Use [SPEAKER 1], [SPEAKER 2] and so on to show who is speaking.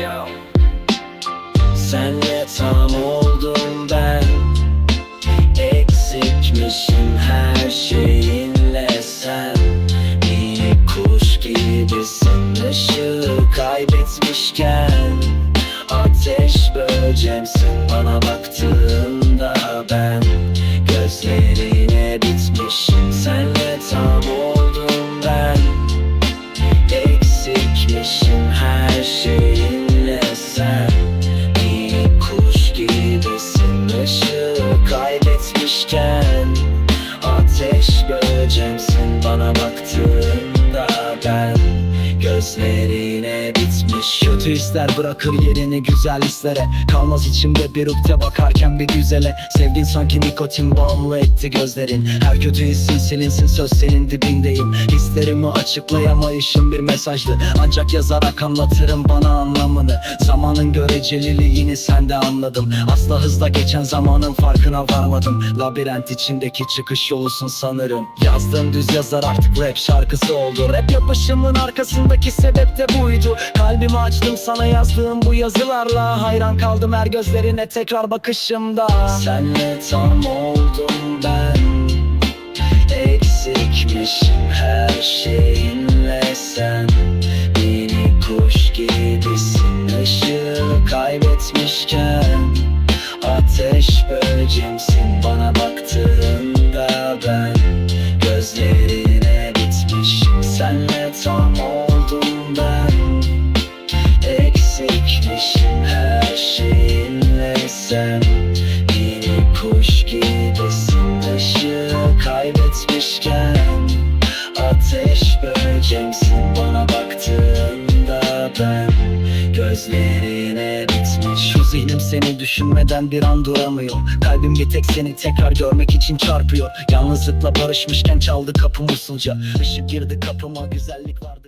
[SPEAKER 1] yo Senle tam oldum ben. Eksikmişim her şeyinle sen. Bir kuş gibisin ışığı kaybetmişken. Ateş böcemsin bana baktığında ben. Gözlerim kaybetmişken Ateş böcemsin bana baktığında ben Gözlerine bitmiş Kötü hisler bırakır yerini güzel hislere. Kalmaz içimde bir ukde bakarken bir güzele Sevdiğin sanki nikotin bağımlı etti gözlerin. Her kötü hissin silinsin söz senin dibindeyim. Hislerimi açıklayamayışım bir mesajdı. Ancak yazarak anlatırım bana anlamını. Zamanın göreceliliğini sen de anladım. Asla hızla geçen zamanın farkına varmadım. Labirent içindeki çıkış yolusun sanırım. Yazdığım düz yazar artık rap şarkısı oldu. Rap yapışımın arkasındaki sebep de buydu Kalbimi açtım sana yazdığım bu yazılarla. Hayran kaldım her gözlerine tekrar bakışımda. Senle tam oldum gibisin ışığı kaybetmişken Ateş böcemsin bana baktığında ben Gözlerine bitmiş Şu zihnim seni düşünmeden bir an duramıyor. Kalbim bir tek seni tekrar görmek için çarpıyor. Yalnızlıkla barışmışken çaldı kapım usulca. Işık girdi kapıma güzellik vardı